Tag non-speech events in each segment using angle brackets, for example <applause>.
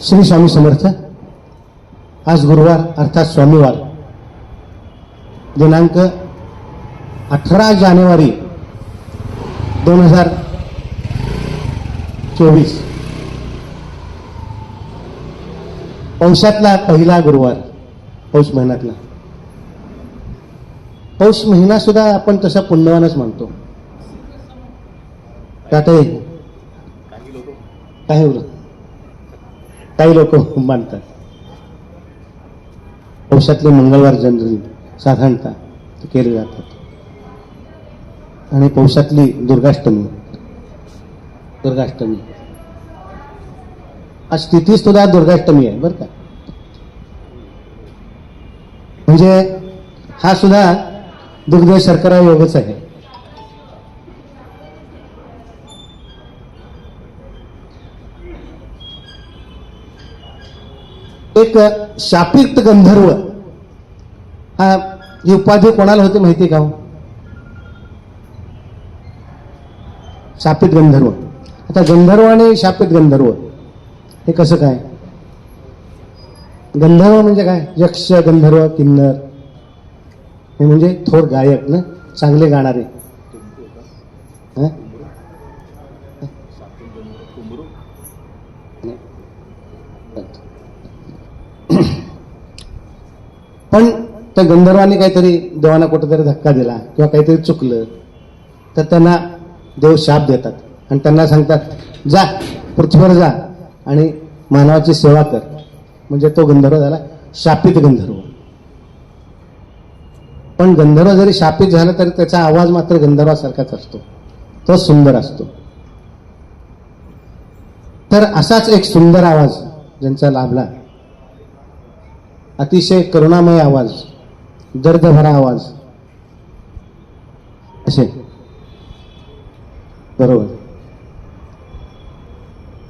श्री स्वामी समर्थ आज गुरुवार अर्थात स्वामीवार. दिनांक अठरा जानेवारी दोन हजार चोवीस. पौषातला पहिला गुरुवार पौष महिन्यातला. पौष महिना सुद्धा आपण तसा पुण्यवानच मानतो. त्यात काही उरत काही लोक मानतात. पौषातले मंगळवार जनरली साधारणतः केले जातात. आणि पौषातली दुर्गाष्टमी दुर्गाष्टमी. आज तिथी सुद्धा दुर्गाष्टमी आहे बरं का? म्हणजे हा सुद्धा दुग्ध शर्करा योगच आहे. एक शापित गंधर्व. हा ही उपाधी कोणाला होती माहिती का हो? शापित गंधर्व. आता गंधर्व आणि शापित गंधर्व. हे कसं काय? गंधर्व म्हणजे काय? यक्ष गंधर्व किन्नर. हे म्हणजे थोर गायक ना? चांगले गाणारे हं? पण त्या गंधर्वाने काहीतरी देवाना कुठेतरी धक्का दिला किंवा काहीतरी चुकलं तर त्यांना देव शाप देतात. आणि त्यांना सांगतात जा पृथ्वीवर जा आणि मानवाची सेवा कर. म्हणजे तो गंधर्व झाला शापित गंधर्व. पण गंधर्व जरी शापित झाला तरी त्याचा आवाज मात्र गंधर्वासारखाच असतो. तो सुंदर असतो. तर असाच एक सुंदर आवाज ज्यांचा लाभला अतिशय करुणामय आवाज दर्दभरा आवाज. असे. बरोबर.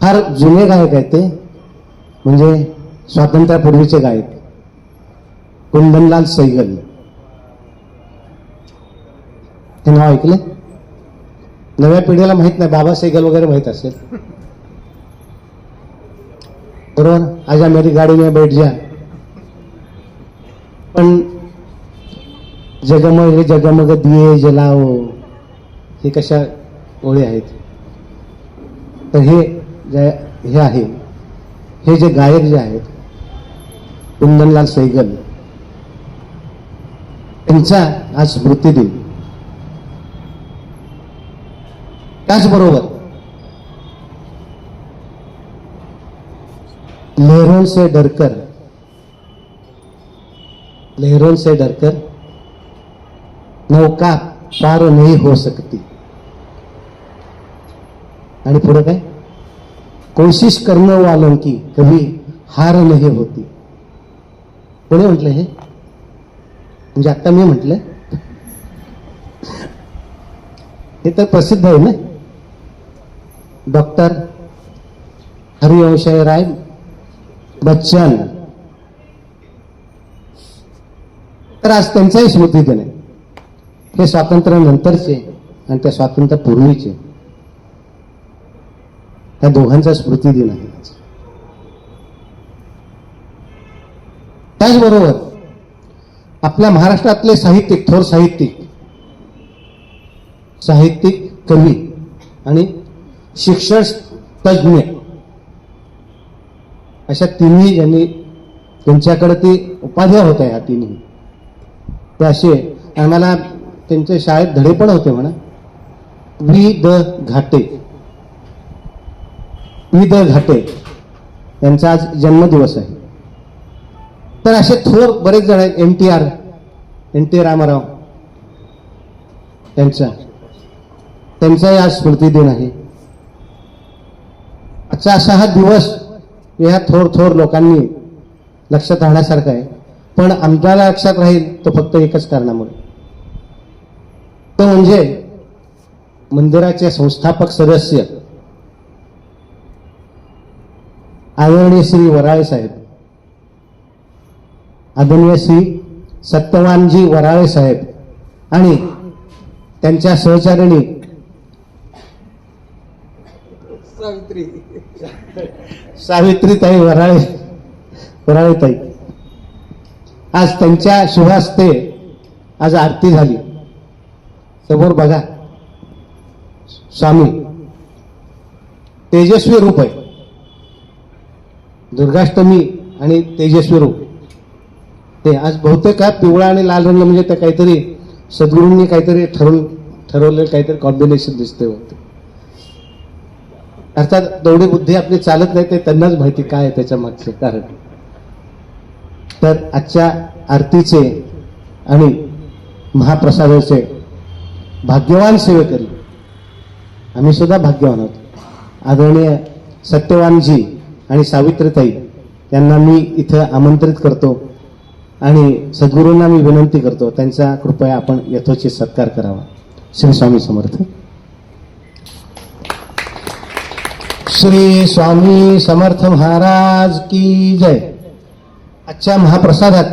फार जुने गायक आहेत ते म्हणजे स्वातंत्र्यापूर्वीचे गायक. कुंदनलाल सैगल. हे नाव ऐकले नव्या पिढीला माहीत नाही बाबा सैगल वगैरे माहीत असेल. बरोबर? आज मेरी गाडी में बैठ जा. पण जगमग जगमग दिये जलाओ हे कशा ओळी आहेत? तर हे जे हे आहे हे जे गायक जे आहेत कुंदनलाल सैगल त्यांचा आज स्मृतिदिन त्याचबरोबर लहरों से डरकर लहरों से डरकर नौका पार नहीं हो सकती। आणि पुढे काय? कोशिश करणं वालों की कभी हार नाही होती। कोणी म्हटलं हे? म्हणजे आता मी म्हटलं? हे तर प्रसिद्ध आहे ना? डॉक्टर हरिवंशय राय बच्चन तर आज त्यांचाही स्मृतिदिन आहे. हे स्वातंत्र्य नंतरचे आणि त्या स्वातंत्र्य पूर्वीचे. त्या दोघांचा स्मृतिदिन आहे त्याचबरोबर आपल्या महाराष्ट्रातले साहित्यिक थोर साहित्यिक साहित्यिक कवी आणि शिक्षण तज्ज्ञ अशा तिन्ही ज्यांनी त्यांच्याकडे ती उपाध्या होत्या ह्या तिन्ही. ते असे आम्हाला त्यांच्या शाळेत धडे पण होते म्हणा. वि द घाटे. वि द घाटे. यांचा आज जन्मदिवस आहे. तर असे थोर बरेच जण आहेत N T R N T Rama Rao. त्यांचा. त्यांचाही आज स्मृती दिन आहे. आजचा असा हा दिवस या थोर थोर लोकांनी लक्षात राहण्यासारखा आहे. पण आमच्याला लक्षात राहील तो फक्त एकच कारणामुळे. तो म्हणजे मंदिराचे संस्थापक सदस्य आदरणीय श्री वराळे साहेब. आदरणीय श्री सत्यवानजी वराळे साहेब आणि त्यांच्या सहचारिणी सावित्री. सावित्रीताई वराळे वराळेताई. आज त्यांच्या शुभास्ते आज आरती झाली. समोर बघा. स्वामी तेजस्वी रूप आहे. दुर्गाष्टमी आणि तेजस्वी रूप. ते आज बहुतेक हा पिवळा आणि लाल रंग म्हणजे ते काहीतरी सद्गुरूंनी काहीतरी ठरवून ठरवलेलं काहीतरी कॉम्बिनेशन दिसते होते अर्थात तेवढी बुद्धी आपली चालत नाही ते त्यांनाच माहिती काय आहे त्याच्या मागचे कारण. तर आजच्या आरतीचे आणि महाप्रसादाचे भाग्यवान सेवेकरी आम्ही सुद्धा भाग्यवान आहोत. आदरणीय सत्यवानजी आणि सावित्रीताई यांना मी इथं आमंत्रित करतो आणि सद्गुरूंना मी विनंती करतो त्यांचा कृपया आपण यथोचित सत्कार करावा. श्री स्वामी समर्थ. श्री स्वामी समर्थ महाराज की जय. आजच्या महाप्रसादात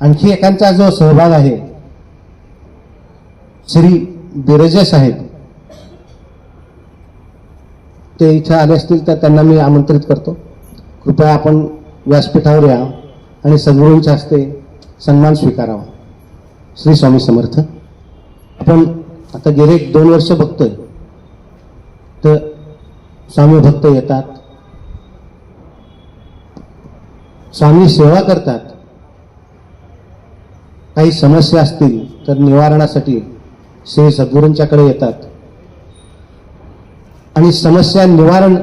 आणखी एकांचा जो सहभाग आहे श्री बिरजे साहेब ते इथे आले असतील तर त्यांना मी आमंत्रित करतो. कृपया आपण व्यासपीठावर या आणि सद्गुरूंच्या हस्ते सन्मान स्वीकारावा. श्री स्वामी समर्थ. आपण आता गेले दोन वर्ष बघतोय. तर स्वामी भक्त येतात. स्वामी सेवा करतात. काही समस्या असतील तर निवारणासाठी श्री सद्गुरूंच्याकडे येतात. आणि समस्या निवारण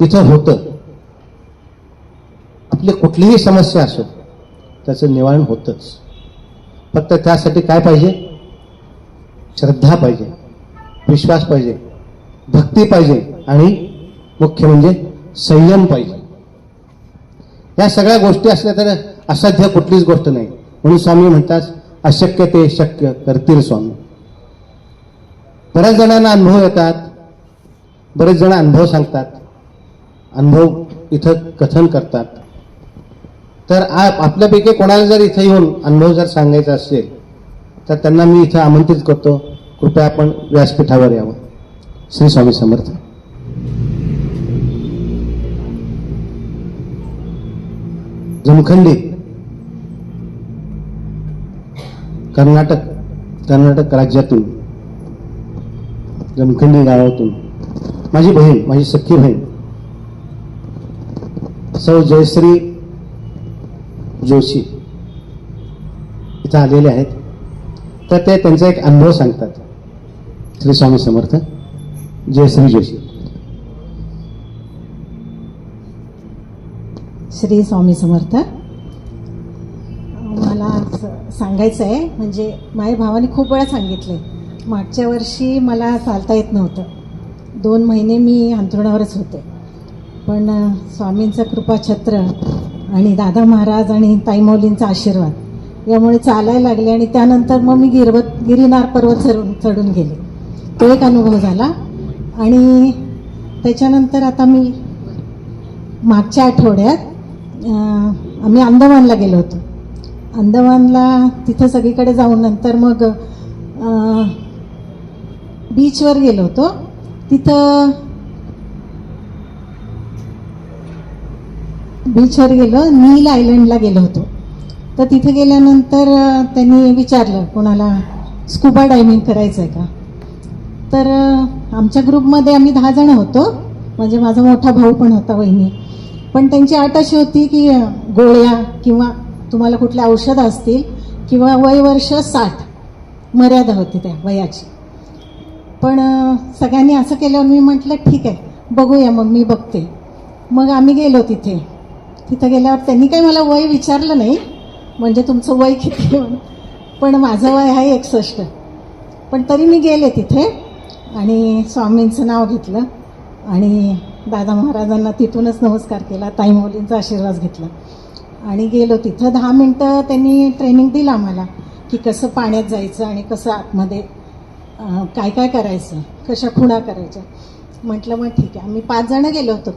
तिथं होतं. आपली कुठलीही समस्या असो त्याचं निवारण होतंच. फक्त त्यासाठी काय पाहिजे? श्रद्धा पाहिजे विश्वास पाहिजे भक्ती पाहिजे आणि मुख्य म्हणजे संयम पाहिजे. या सगळ्या गोष्टी असल्या तर असाध्य कुठलीच गोष्ट नाही. म्हणून स्वामी म्हणतात अशक्य ते शक्य करतील स्वामी. बऱ्याच जणांना अनुभव येतात बरेच जण अनुभव सांगतात अनुभव इथं कथन करतात. तर आपल्यापैकी कोणाला जर इथं येऊन अनुभव जर सांगायचा असेल तर त्यांना मी इथं आमंत्रित करतो. कृपया आपण व्यासपीठावर यावं. श्री स्वामी समर्थ. जमखंडी. कर्नाटक कर्नाटक राज्यातून जमखंडी गावातून माझी बहीण माझी सख्खी बहीण सौ जयश्री जोशी इथं आलेले आहेत. तर ते त्यांचा एक अनुभव सांगतात. श्री स्वामी समर्थ जयश्री जोशी. श्री स्वामी समर्थ. मला आज सांगायचं आहे म्हणजे माझ्या भावाने खूप वेळा सांगितले मागच्या वर्षी मला चालता येत नव्हतं. दोन महिने मी अंथरुणावरच होते. पण स्वामींचं स्वामींचं कृपाछत्र आणि दादा महाराज आणि ताईमौलींचा आशीर्वाद यामुळे चालायला लागले आणि त्यानंतर मग मी गिरवत गिरिनार पर्वत चढून चढून गेले. तो एक अनुभव झाला आणि त्याच्यानंतर आता मी मागच्या आठवड्यात आम्ही अंदमानला गेलो होतो. अंदमानला तिथं सगळीकडे जाऊन नंतर मग बीचवर गेलो होतो. तिथं बीचवर गेलो नील आयलंडला गेलो होतो. तर तिथे गेल्यानंतर त्यांनी विचारलं कोणाला स्कुबा डायविंग करायचं आहे का? तर आमच्या ग्रुपमध्ये आम्ही दहा जण होतो. म्हणजे माझा मोठा भाऊ पण होता वहिनी. पण त्यांची अट अशी होती की गोळ्या किंवा तुम्हाला कुठल्या औषधं असतील किंवा वय वर्ष साठ मर्यादा होती त्या वयाची. पण सगळ्यांनी असं केल्यावर मी म्हटलं ठीक आहे बघूया मग मी बघते. मग आम्ही गेलो तिथे. तिथं गेल्यावर त्यांनी काही मला वय विचारलं नाही म्हणजे तुमचं वय किती पण माझं वय आहे एकसष्ट. पण तरी मी गेले तिथे आणि स्वामींचं नाव घेतलं आणि दादा महाराजांना तिथूनच नमस्कार केला ताई मौलींचा आशीर्वाद घेतला. आणि गेलो तिथं दहा मिनटं त्यांनी ट्रेनिंग दिलं आम्हाला की कसं पाण्यात जायचं आणि कसं आतमध्ये काय काय करायचं कशा खुणा करायच्या. म्हटलं मग ठीक आहे. आम्ही पाच जणं गेलो होतो.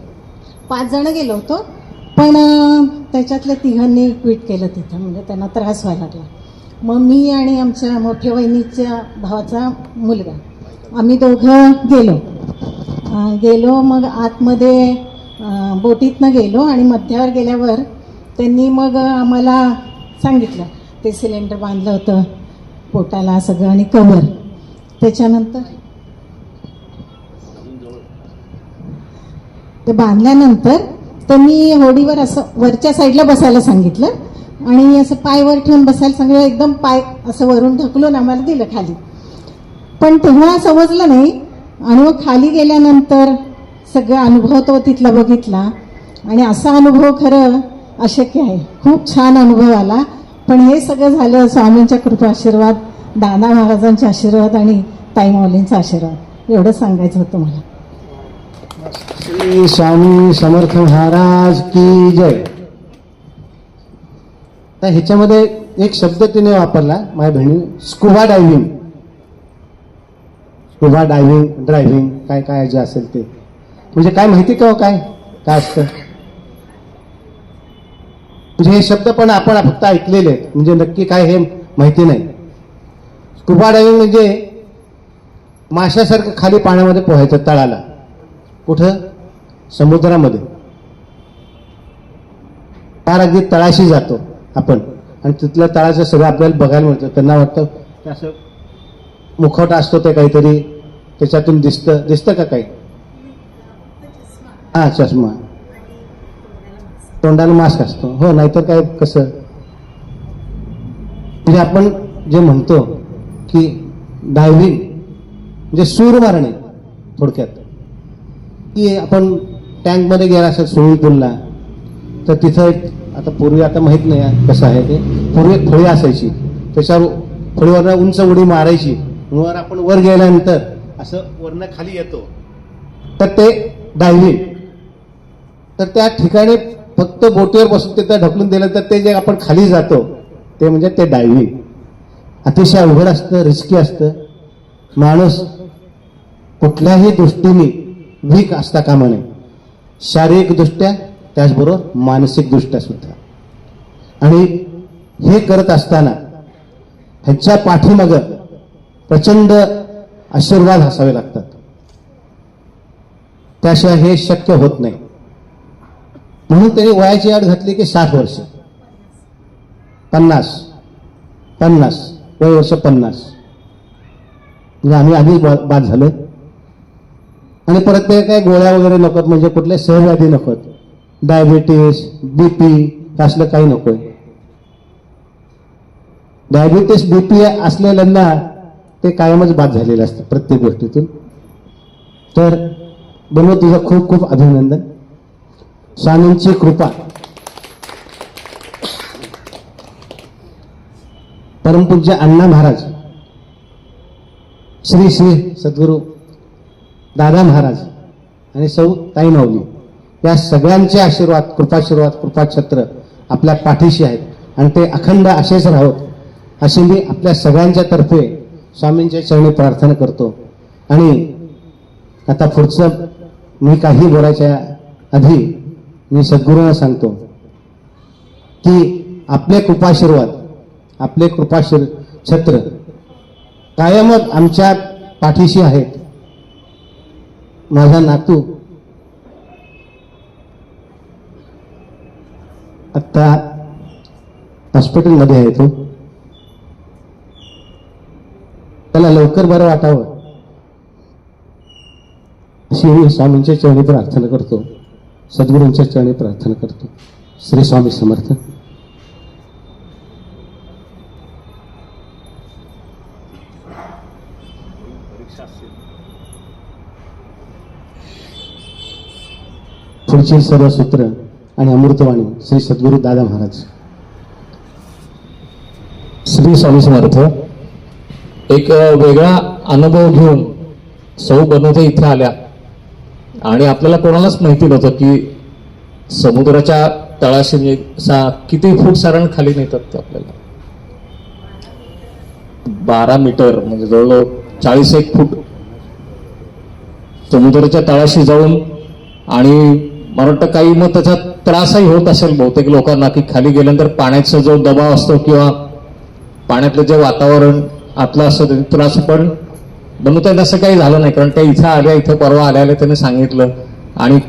पाच जणं गेलो होतो पण त्याच्यातल्या तिघांनी क्विट केलं तिथं म्हणजे त्यांना त्रास व्हायला लागला. मग मी आणि आमच्या मोठ्या वहिनीच्या भावाचा मुलगा आम्ही दोघं गेलो. गेलो मग आतमध्ये बोटीतनं गेलो आणि मध्यावर गेल्यावर त्यांनी मग आम्हाला सांगितलं ते सिलेंडर बांधलं होतं पोटाला सगळं आणि कवर त्याच्यानंतर ते बांधल्यानंतर त्यांनी होडीवर असं वरच्या साईडला बसायला सांगितलं आणि असं पायवर ठेवून बसायला सांगितलं एकदम पाय असं वरून ढकलून आम्हाला दिलं खाली. पण तेव्हा समजलं नाही आणि मग खाली गेल्यानंतर सगळा अनुभव तो तिथला बघितला. आणि असा अनुभव खरं अशक्य आहे. खूप छान अनुभव आला. पण हे सगळं झालं स्वामींच्या कृपा आशीर्वाद दादा महाराजांचे आशीर्वाद आणि ताई माऊलींचा आशीर्वाद. एवढं सांगायचं होतं मला. श्री स्वामी समर्थ महाराज की जय. तर ह्याच्यामध्ये एक शब्द तिने वापरला माझ्या बहिणी स्कुबा डायव्हिंग किंवा डायव्हिंग ड्रायव्हिंग काय काय जे असेल ते. म्हणजे काय माहिती का हो काय? काय असतं? म्हणजे हे शब्द पण आपण फक्त ऐकलेले आहेत. म्हणजे नक्की काय हे माहिती नाही. स्कुबा डायव्हिंग म्हणजे माशासारखं खाली पाण्यामध्ये पोहायचं तळाला. कुठं? समुद्रामध्ये. फार अगदी तळाशी जातो आपण. आणि तिथल्या तळाचं सगळं आपल्याला बघायला मिळतं. त्यांना वाटतं की असं मुखवटा असतो ते काहीतरी त्याच्यातून दिसतं. दिसतं का काही? हा चष्मा. तोंडाला मास्क असतो. हो नाहीतर काय कसं? म्हणजे आपण जे म्हणतो की डायव्हिंग म्हणजे सूर मारणे थोडक्यात. की आपण टँकमध्ये गेला असेल स्विमिंग पूलला तर तिथं एक आता पूर्वी आता माहीत नाही कसं आहे ते. पूर्वी एक फळी असायची. त्याच्यावर फळीवर उंच उडी मारायची. वर आपण वर गेल्यानंतर असं वरनं खाली येतो. तर ते डायव्हिंग तर त्या ठिकाणी फक्त बोटीवर बसून तिथं ढकलून दिलं तर ते जे आपण खाली जातो ते म्हणजे ते डायव्हिंग अतिशय अवघड असतं रिस्की असतं. माणूस कुठल्याही दृष्टीने वीक असता कामा नये. शारीरिकदृष्ट्या त्याचबरोबर मानसिकदृष्ट्या सुद्धा. आणि हे करत असताना ह्याच्या पाठीमागं प्रचंड आशीर्वाद असावे लागतात. त्याशिवाय हे शक्य होत नाही. म्हणून त्यांनी वयाची आड घातली की साठ वर्ष. पन्नास. पन्नास. वय वर्ष पन्नास. म्हणजे आम्ही आधीच बाद झालो आणि परत ते काय गोळ्या वगैरे नकोत म्हणजे कुठले सहव्याधी नकोत. डायबिटीस बीपी असलं काही नकोय. डायबिटीस बीपी असलेल्यांना ते कायमच बाद झालेलं असतं प्रत्येक गोष्टीतून. तर बनव तुझं खूप खूप अभिनंदन. स्वामींची कृपा. परमपूज्य अण्णा महाराज श्री श्री सद्गुरू दादा महाराज आणि सौ ताई माऊली या सगळ्यांचे आशीर्वाद कृपाशीर्वाद कृपाछत्र आपल्या पाठीशी आहेत. आणि ते अखंड असेच राहोत अशी मी आपल्या सगळ्यांच्या तर्फे स्वामींच्या चरणी प्रार्थना करतो. आणि आता पुढचं मी काही बोलायच्या आधी मी सद्गुरूंना सांगतो की आपले कृपाशीर्वाद आपले कृपाशीर छत्र कायमच आमच्या पाठीशी आहेत. माझा नातू आत्ता हॉस्पिटलमध्ये आहे तो. त्याला लवकर बरं वाटावं. अशी मी स्वामींच्या चरणी प्रार्थना करतो. सद्गुरूंच्या चरणी प्रार्थना करतो. श्री स्वामी समर्थ. पुढची सर्व सूत्र आणि अमृतवाणी श्री सद्गुरू दादा महाराज. श्री स्वामी समर्थ. एक वेगळा अनुभव घेऊन सौ बनवते इथे आल्या. आणि आपल्याला कोणालाच माहिती नव्हतं की समुद्राच्या तळाशी म्हणजे सा किती फूट सारण खाली नेतात ते आपल्याला. बारा मीटर म्हणजे जवळजवळ चाळीस एक फूट समुद्राच्या तळाशी जाऊन आणि मला वाटतं काही मग त्याचा त्रासही होत असेल बहुतेक लोकांना की खाली गेल्यानंतर पाण्याचा जो दबाव असतो किंवा पाण्यातलं जे वातावरण आतलं असं तुला असं पण बनवता असं काही झालं नाही कारण त्या इथं आल्या इथं परवा आल्या त्याने त्यांनी सांगितलं. आणि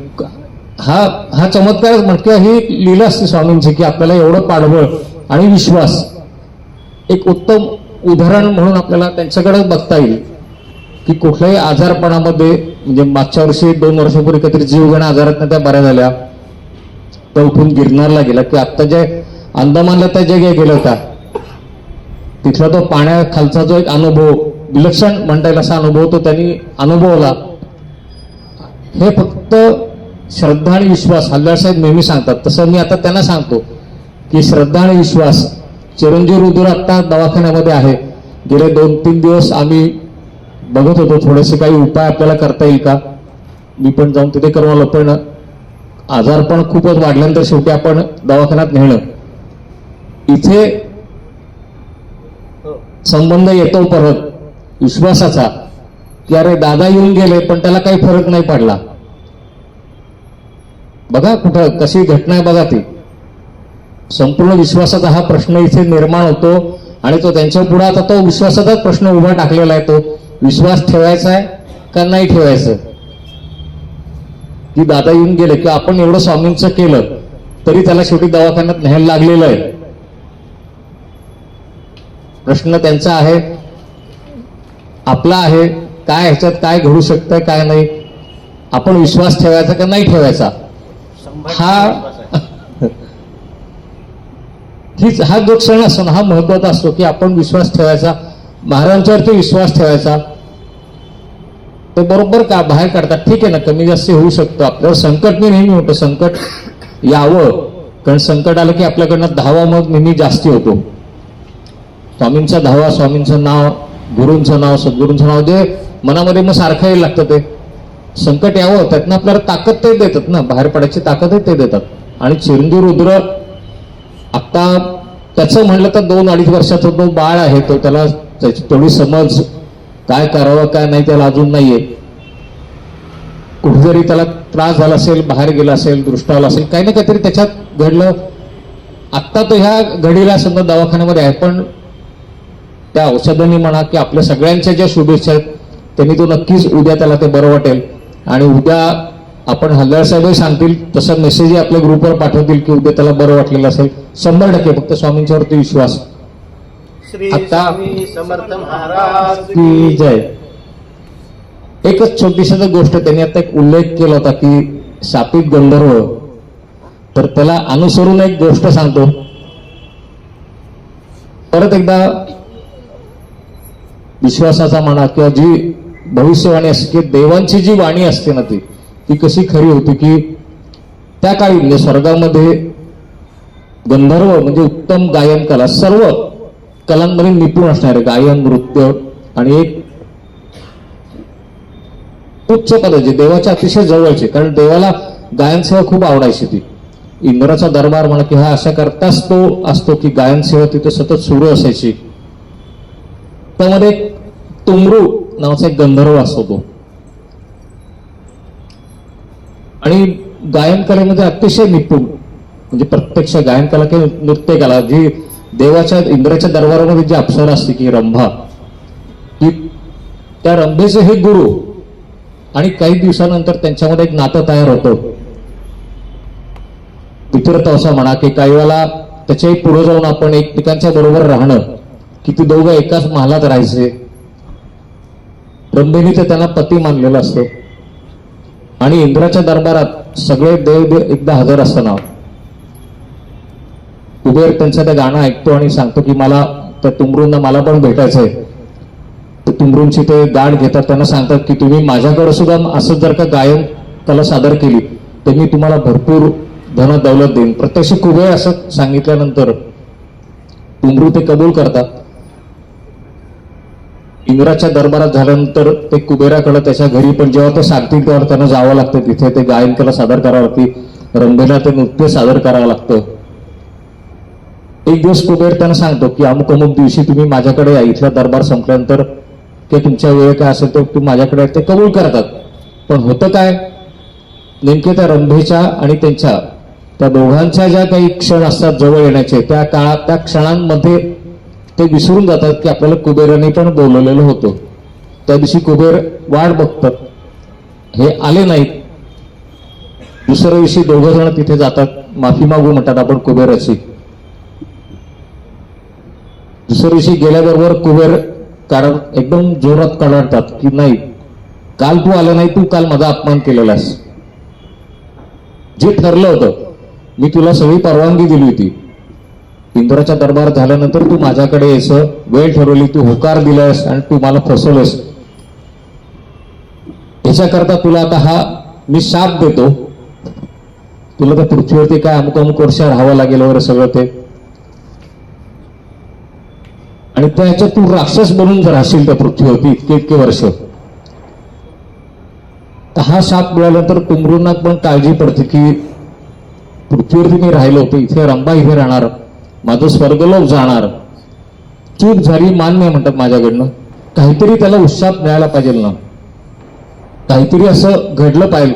हा हा चमत्कारच म्हण ही लिहिलं असते स्वामींची की आपल्याला एवढं पाठबळ आणि विश्वास एक उत्तम उदाहरण म्हणून आपल्याला त्यांच्याकडे बघता येईल की कुठल्याही आजारपणामध्ये म्हणजे मागच्या वर्षी दोन वर्षापूर्वी काहीतरी जीवघेणा आजारात त्या बऱ्या झाल्या. त्या उठून गिरनारला गेला की आत्ता जे अंदमानला त्या जग्या गेल्या होत्या. तिथला तो पाण्याखालचा जो एक अनुभव विलक्षण म्हणता येईल असा अनुभव तो त्यांनी अनुभवला. हे फक्त श्रद्धा आणि विश्वास हल्लार साहेब नेहमी सांगतात. तसं मी आता त्यांना सांगतो की श्रद्धा आणि विश्वास चिरंजीव रुद्र आता दवाखान्यामध्ये आहे. गेले दोन तीन दिवस आम्ही बघत होतो थोडेसे काही उपाय आपल्याला करता येईल का? मी पण जाऊन तिथे करून आलो पण आजारपण खूपच वाढल्यानंतर शेवटी आपण दवाखान्यात नेणं. इथे संबंध येतो परत विश्वासाचा. की अरे दादा येऊन गेले पण त्याला काही फरक नाही पडला. बघा कुठं कशी घटना आहे बघा ती. संपूर्ण विश्वासाचा हा प्रश्न इथे निर्माण होतो आणि तो त्यांच्या पुढे आता तो विश्वासाचाच प्रश्न उभा टाकलेला आहे तो. विश्वास ठेवायचा आहे का नाही ठेवायचं? की दादा येऊन गेले किंवा आपण एवढं स्वामींचं केलं तरी त्याला शेवटी दवाखान्यात न्यायला लागलेलं आहे. प्रश्न त्यांचा आहे. आपला आहे. काय ह्याच्यात काय घडू शकतं काय नाही. आपण विश्वास ठेवायचा का नाही ठेवायचा? हा <laughs> हीच हा जो क्षण असतो ना हा महत्त्वाचा असतो की आपण विश्वास ठेवायचा. महाराजांच्यावरती विश्वास ठेवायचा. ते बरोबर का बाहेर काढतात? ठीक आहे ना कमी जास्त होऊ शकतो. आपल्यावर संकट मी नेहमी होतं संकट. यावं. कारण संकट आलं की आपल्याकडनं धावा मग नेहमी जास्ती होतो. स्वामींचा धावा स्वामींचं नाव गुरूंचं नाव सद्गुरूंचं नाव जे मनामध्ये मग सारखं येईल लागतं ते. संकट यावं त्यातनं आपल्याला ताकद ते देतात ना. बाहेर पडायची ताकदही ते देतात. आणि चिरंजीव रुद्र आत्ता त्याचं म्हणलं तर दोन अडीच वर्षाचा तो बाळ आहे तो त्याला त्याची थोडी समज. काय करावं काय नाही त्याला अजून नाहीये. कुठेतरी त्याला त्रास झाला असेल बाहेर गेला असेल दृष्ट आला असेल काही ना काहीतरी त्याच्यात घडलं. आत्ता तो ह्या घडीला समजा दवाखान्यामध्ये आहे पण त्या औषधांनी म्हणा की आपल्या सगळ्यांच्या ज्या शुभेच्छा आहेत त्यांनी तो नक्कीच उद्या त्याला ते बरं वाटेल. आणि उद्या आपण हल्लार साहेबही सांगतील तसा मेसेजही आपल्या ग्रुपवर पाठवतील की उद्या त्याला बरं वाटलेलं असेल. शंभर टक्के फक्त स्वामींच्यावरती विश्वास. आता- की जय. एकच छोटीशी गोष्ट त्यांनी आता एक उल्लेख केला होता की शापित गंधर्व. तर त्याला अनुसरून एक गोष्ट सांगतो. परत एकदा विश्वासाचा म्हणा किंवा जी भविष्यवाणी असते की देवांची जी वाणी असते ना ती ती कशी खरी होती की त्या काळी म्हणजे स्वर्गामध्ये गंधर्व म्हणजे उत्तम गायन कला सर्व कलांमध्ये निपुण असणारे गायन नृत्य आणि एक उच्च पदाचे देवाच्या अतिशय जवळचे कारण देवाला गायनसेवा खूप आवडायची ती. इंद्राचा दरबार म्हणा की हा अशा करताच तो असतो की गायन सेवा तिथे सतत सुरू असायची. त्यामध्ये एक तुमरू नावाचा एक गंधर्व असतो तो. आणि गायन कलेमध्ये अतिशय निपुण म्हणजे प्रत्यक्ष गायन कला किंवा नृत्य कला जी देवाच्या इंद्राच्या दरबारामध्ये जी अप्सरा असते की रंभा की त्या रंभेचे हे गुरु आणि काही दिवसानंतर त्यांच्यामध्ये एक नातं तयार होतं. पितृत्वाचा म्हणा की काही वेळेला त्याच्याही पुढे जाऊन आपण एकमेकांच्या बरोबर राहणं की ते दोघं एकाच महालात राहायचे. रंभेने तर त्यांना पती मानलेलं असतं. आणि इंद्राच्या दरबारात सगळे देव देव एकदा हजर असताना. कुबेर त्यांचं ते गाणं ऐकतो आणि सांगतो की मला त्या तुमरूंना मला पण भेटायचंय. तर तुमरूंची ते गाठ घेतात त्यांना सांगतात की तुम्ही माझ्याकडे सुद्धा असं जर का गायन कला सादर केली तर मी तुम्हाला भरपूर धन दौलत देईन. प्रत्यक्ष कुबेर असं सांगितल्यानंतर तुमरू ते कबूल करतात. इंद्राच्या दरबारात झाल्यानंतर ते कुबेराकडे त्याच्या घरी पण जेव्हा ते सांगतील तेव्हा त्यांना जावं लागतं. तिथे ते गायन कला सादर करावं लागते. रंभेला ते नृत्य सादर करावं लागतं. एक दिवस कुबेर त्यांना सांगतो की अमुक अमुक दिवशी तुम्ही माझ्याकडे या. इथला दरबार संपल्यानंतर ते तुमच्या वेळ काय असेल तर तुम्ही माझ्याकडे ते कबूल करतात. पण होतं काय? नेमके त्या रंभेच्या आणि त्यांच्या त्या दोघांच्या ज्या काही क्षण असतात जवळ येण्याचे त्या काळात त्या क्षणांमध्ये ते विसरून जातात की आपल्याला कुबेराने पण बोलवलेलं होतं. त्या दिवशी कुबेर वाट बघतात. हे आले नाहीत. दुसऱ्या दिवशी दोघं जण तिथे जातात. माफी मागू म्हणतात आपण कुबेराची. दुसऱ्या दिवशी गेल्याबरोबर कुबेर कारण एकदम जोरात कडाडतात की नाही काल तू आला नाही तू काल माझा अपमान केलेलास. जे ठरलं होतं मी तुला सगळी परवानगी दिली होती. इंद्राच्या दरबार झाल्यानंतर तू माझ्याकडे येस वेळ ठरवली तू होकार दिलास आणि तू मला फसवलंस याच्याकरता तुला आता हा मी शाप देतो. तुला त्या पृथ्वीवरती काय अमुक अमुक वर्ष राहावं लागेल वगैरे सगळं ते. आणि त्याच्यात तू राक्षस बनून जर राहशील त्या पृथ्वीवरती इतके इतके वर्ष तर हा शाप मिळाल्यानंतर कुमरूंना पण काळजी पडते की पृथ्वीवरती मी राहिलो होतो इथे रंबा इथे राहणार. माझं स्वर्गलोक जाणार. चूक झाली मान्य म्हणतात माझ्याकडनं. काहीतरी त्याला उत्साह मिळायला पाहिजे ना. काहीतरी असं घडलं पाहिजे.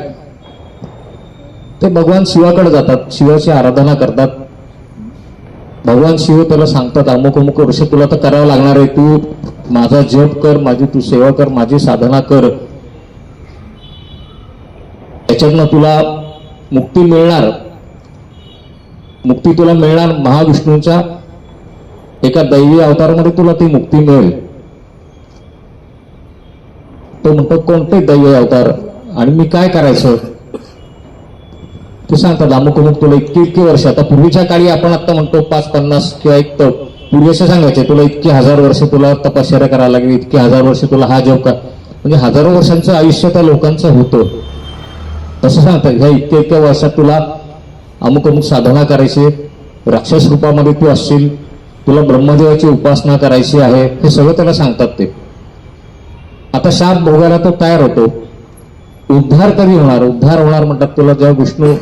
ते भगवान शिवाकडे जातात. शिवाची आराधना करतात. भगवान शिव त्याला सांगतात अमुक अमुक वर्ष तुला तर करावं लागणार आहे तू. माझा जप कर माझी तू सेवा कर माझी साधना कर. त्याच्यातनं तुला मुक्ती मिळणार. मुक्ती तुला मिळणार महाविष्णूंच्या एका दैवी अवतारामध्ये तुला ती मुक्ती मिळेल. तो म्हणतो कोणते दैवी अवतार? आणि मी काय करायचं? ते सांगतात अमुक अमुक तुला इतकी इतकी वर्ष आता पूर्वीच्या काळी आपण आता म्हणतो पाच पन्नास किंवा एक तर पूर्वी असं सांगायचे तुला इतकी हजार वर्ष तुला तपश्चर्या करायला लागेल इतकी हजार वर्ष तुला हा जॉब का म्हणजे हजारो वर्षांचं आयुष्य त्या लोकांचं होतं. तसं सांगतात ह्या इतक्या इतक्या वर्षात तुला अमुक अमुक साधना करायची. राक्षस रूपामध्ये तू असशील. तुला ब्रह्मदेवाची उपासना करायची आहे. हे सगळं त्याला सांगतात ते. आता शाप भोगायला तो तयार होतो. उद्धार कधी होणार? उद्धार होणार म्हणतात तुला जेव्हा विष्णू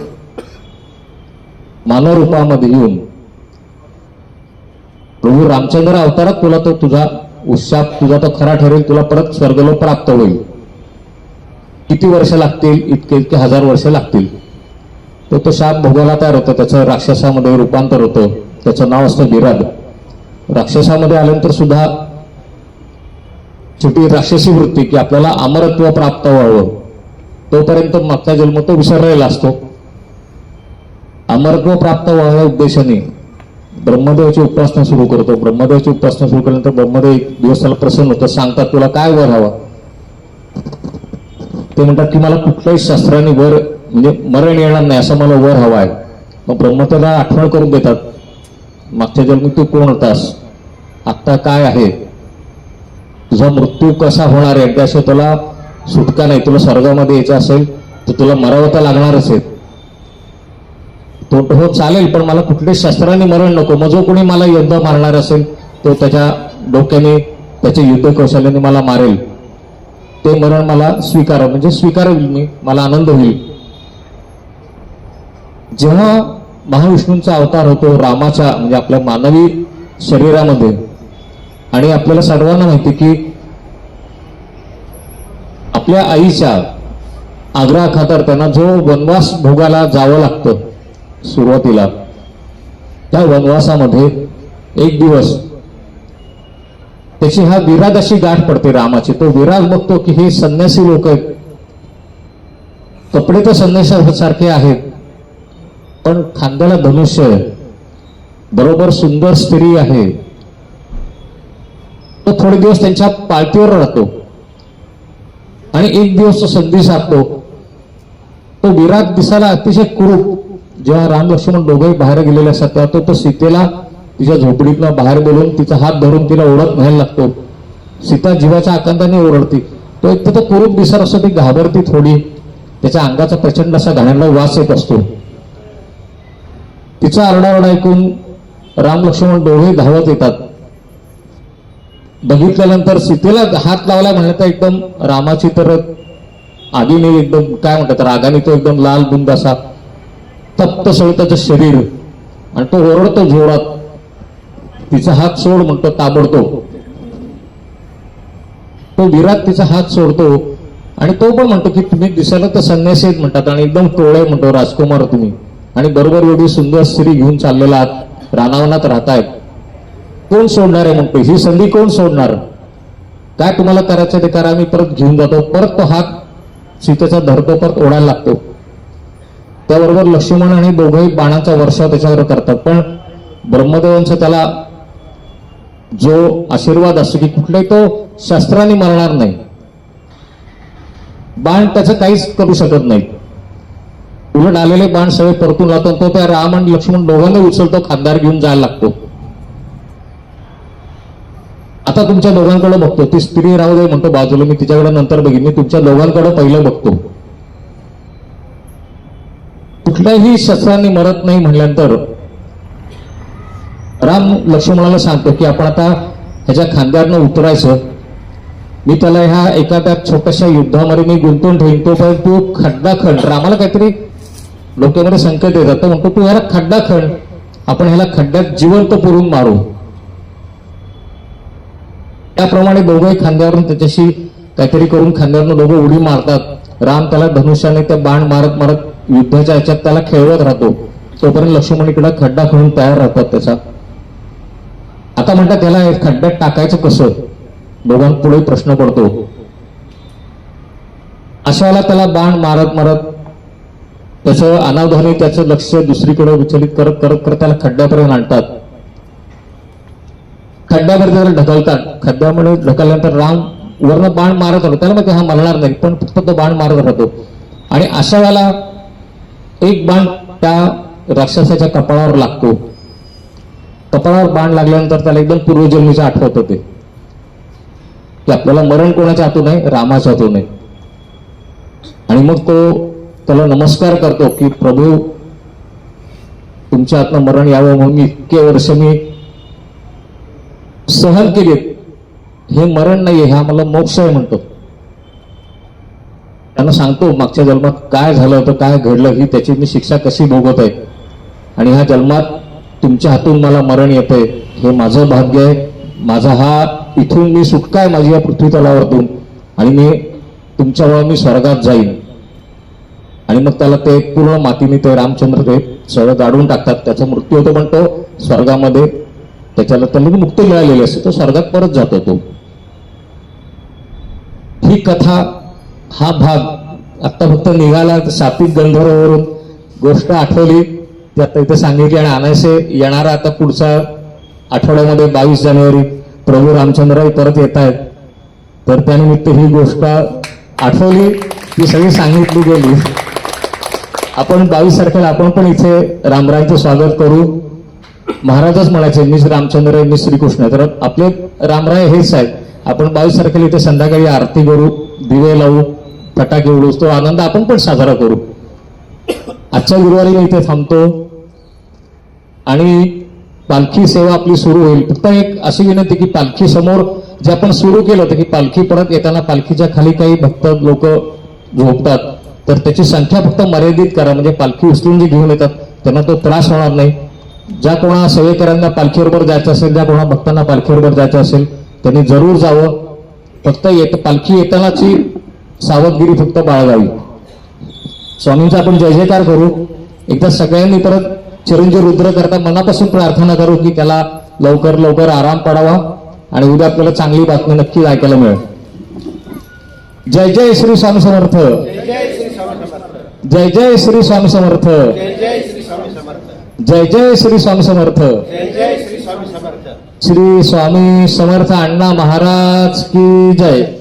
मानव रूपामध्ये येऊन. प्रभू रामचंद्र अवतारात तुला तो तुझा उत्साप तुझा तो खरा ठरेल. तुला परत स्वर्गलोक प्राप्त होईल. किती वर्ष लागतील? इतके इतके हजार वर्ष लागतील. तो तो शाप भोगायला तयार होतो. त्याचं राक्षसामध्ये रूपांतर होतं. त्याचं नाव असतं बिराद राक्षसामध्ये आल्यानंतर सुद्धा छोटी राक्षसी वृत्ती की आपल्याला अमरत्व प्राप्त व्हावं. तोपर्यंत मागचा जन्म तो विसरलेला असतो. अमरत्व प्राप्त व्हाव्या उद्देशाने ब्रह्मदेवाची उपासना सुरू करतो. ब्रह्मदेवाची उपासना सुरू केल्यानंतर ब्रह्मदेव एक दिवस त्याला प्रसन्न होतं. सांगतात तुला काय वर हवा? ते म्हणतात की मला कुठल्याही शास्त्राने वर म्हणजे मरण येणार नाही असं मला वर हवा आहे. मग ब्रह्म आठवण करून देतात. मागच्या जन्मी तू कोण होतास? आत्ता काय आहे? तुझा मृत्यू कसा होणार आहे? त्याशिवाय तुला सुटका नाही. तुला स्वर्गामध्ये यायचं असेल तर तुला मरावं तर लागणारच आहे. तो हो चालेल पण मला कुठल्याही शस्त्राने मरण नको. मग जो कोणी मला युद्ध मारणार असेल तो त्याच्या डोक्याने त्याच्या युद्ध कौशल्याने मला मारेल. ते मरण मला स्वीकार म्हणजे स्वीकारेल मी. मला आनंद होईल. जेव्हा महाविष्णूंचा अवतार होतो रामाच्या म्हणजे आपल्या मानवी शरीरामध्ये आणि आपल्याला सर्वांना माहिती की आपल्या आईच्या आग्रहाखातर त्यांना जो वनवास भोगायला जावं लागतं सुरुवातीला त्या वनवासामध्ये एक दिवस त्याची हा विरादाशी अशी गाठ पडते रामाची. तो विराग बघतो की हे संन्यासी लोक आहेत. कपडे तर संन्यासासारखे आहेत. पण खांद्याला धनुष्य आहे बरोबर सुंदर स्त्री आहे. तो थोडे दिवस त्यांच्या पार्टीवर राहतो. आणि एक दिवस तो संधी साधतो. तो विराट दिसायला अतिशय कुरूप. जेव्हा राम लक्ष्मण दोघंही बाहेर गेलेले असतात तेव्हा तो तो सीतेला तिच्या झोपडीतनं बाहेर बोलून तिचा हात धरून तिला ओढत न्यायला लागतो. सीता जीवाच्या आकांताने ओरडते. तो एक तर तो कुरूप दिसत असतो ती घाबरती थोडी. त्याच्या अंगाचा प्रचंड असा घाण्याला वास येत असतो. तिचा आरडाओरडा ऐकून राम लक्ष्मण दोघे धावत येतात. बघितल्यानंतर सीतेला हात लावला म्हणलं तर एकदम रामाची तर आगीने एकदम काय म्हणतात रागाने तो एकदम लाल बुंद असा तप्त सगळं त्याचं शरीर आणि तो ओरडतो जोरात. तिचा हात सोड म्हणतो ताबडतो तो विराट तिचा हात सोडतो आणि तो पण म्हणतो की तुम्ही दिसायला तर संन्यासी आहेत म्हणतात आणि एकदम टोळे म्हणतो राजकुमार तुम्ही. आणि बरोबर एवढी सुंदर स्त्री घेऊन चाललेला आहात रानावनात राहतायत. कोण सोडणार आहे म्हणतो ही संधी कोण सोडणार? काय तुम्हाला करायचं ते करा आम्ही परत घेऊन जातो. परत तो हात सीतेचा धरतो परत ओढायला लागतो. त्याबरोबर लक्ष्मण आणि दोघंही बाणाचा वर्षाव त्याच्यावर करतात. पण ब्रह्मदेवांचा त्याला जो आशीर्वाद असतो की कुठलाही तो शस्त्राने मरणार नाही. बाण त्याचं काहीच करू शकत नाही. उलट आलेले बाण सगळे परतून लावतो तो त्या राम आणि लक्ष्मण दोघांना उचलतो खांदार घेऊन जायला लागतो. आता तुमच्या दोघांकडे बघतो. ती स्त्री राहू दे म्हणतो बाजूला. मी तिच्याकडे नंतर बघीन. मी तुमच्या दोघांकडे पहिलं बघतो. कुठल्याही शस्त्रांनी मरत नाही म्हणल्यानंतर राम लक्ष्मणाला सांगतो की आपण आता ह्याच्या खांद्यावरनं उतरायचं. मी त्याला ह्या एखाद्या छोट्याशा युद्धामध्ये मी गुंतवून ठेवीन. तोपर्यंत तू खड्डा खंड. रामाला काहीतरी डोक्यामध्ये संकेत येतात. तर म्हणतो तू ह्याला खड्डा खंड आपण ह्याला खड्ड्यात जिवंत पुरून मारू. त्याप्रमाणे दोघंही खांद्यावरून त्याच्याशी काहीतरी करून खांद्यावरून दोघं उडी मारतात. राम त्याला धनुष्याने त्या बाण मारत मारत युद्धाच्या ह्याच्यात त्याला खेळवत राहतो. तोपर्यंत लक्ष्मण इकडे खड्डा खणून तयार राहतात त्याचा. आता म्हणतात त्याला खड्ड्यात टाकायचं कसं? दोघांपुढे प्रश्न पडतो. अशाला त्याला बाण मारत मारत त्याचं अनावधानी त्याचं लक्ष दुसरीकडे विचलित करत करत करत त्याला खड्ड्यापर्यंत आणतात. खड्ड्यावर त्याला ढकलतात. खड्ड्यामुळे ढकलल्यानंतर राम वरनं बाण मारत राहतो. त्याला माहिती हा मरणार नाही पण फक्त तो बाण मारत राहतो. आणि अशा वेळेला एक बाण त्या राक्षसाच्या कपाळावर लागतो. कपाळावर बाण लागल्यानंतर त्याला एकदम पूर्वजन्मीचं आठवत होते. की आपल्याला मरण कोणाच्या हातून आहे? रामाच्या हातून आहे. आणि मग तो त्याला नमस्कार करतो की प्रभू तुमच्या हातनं मरण यावं म्हणून मी इतके वर्ष मी सहन केले हे मरण नाहीये हे आम्हाला मोक्ष आहे म्हणतो. त्यांना सांगतो मागच्या जन्मात काय झालं होतं काय घडलं ही त्याची मी शिक्षा कशी भोगत आहे. आणि ह्या जन्मात तुमच्या हातून मला मरण येतंय. हे माझं भाग्य आहे. माझा हा इथून मी सुटका आहे माझी या पृथ्वी तलावरतून आणि मी तुमच्यामुळे मी स्वर्गात जाईन. आणि मग त्याला ते पूर्ण मातीने ते रामचंद्र ते सगळं गाडून टाकतात. त्याचा मृत्यू होतो पण तो स्वर्गामध्ये त्याच्याला त्याला मुक्ती मिळालेली असते. तो स्वर्गात परत जातो तो. ही कथा हा भाग आता फक्त निघाला सापिक गंधर्ववरून. गोष्ट आठवली ती आता इथे सांगितली आणि अनायसे येणारा आता पुढचा आठवड्यामध्ये बावीस जानेवारी प्रभू रामचंद्रही परत येत आहेत. तर त्यानिमित्त ही गोष्ट आठवली ती सगळी सांगितली गेली. आपण बावीस तारखेला आपण पण इथे रामरायांचं स्वागत करू. महाराजच म्हणायचे मी रामचंद्र आहे मी श्रीकृष्ण. आहे. तर आपले रामराय हेच आहेत. आपण बावीस तारखेला इथे संध्याकाळी आरती करू दिवे लावू फटाके उडू तो आनंद आपण पण साजरा करू. आजच्या गुरुवारी मी इथे थांबतो. आणि पालखी सेवा आपली सुरू होईल. फक्त एक अशी विनंती की पालखी समोर जे आपण सुरू केलं होतं की पालखी परत येताना पालखीच्या खाली काही भक्त लोक झोपतात. तर त्याची संख्या फक्त मर्यादित करा म्हणजे पालखी उचलून जे घेऊन येतात त्यांना तो त्रास होणार नाही. ज्या कोणा सवेकरांना पालखीबरोबर जायचं असेल ज्या कोणा भक्तांना पालखीबरोबर जायचं असेल त्यांनी जरूर जावं. फक्त येत पालखी येतानाची सावधगिरी फक्त बाळगावी. स्वामींचा आपण जय जयकार करू. एकदा सगळ्यांनी परत चिरंजीव रुद्र करता मनापासून प्रार्थना करू की त्याला लवकर लवकर आराम पडावा आणि उद्या आपल्याला चांगली बातमी नक्कीच ऐकायला मिळेल. जय जय श्री स्वामी समर्थ. जय जय. श्री स्वामी समर्थ जय जय श्री स्वामी समर्थ. जय जय श्री स्वामी समर्थ. जय जय श्री स्वामी समर्थ. जय जय श्री स्वामी समर्थ. श्री स्वामी समर्थ अण्णा महाराज की जय.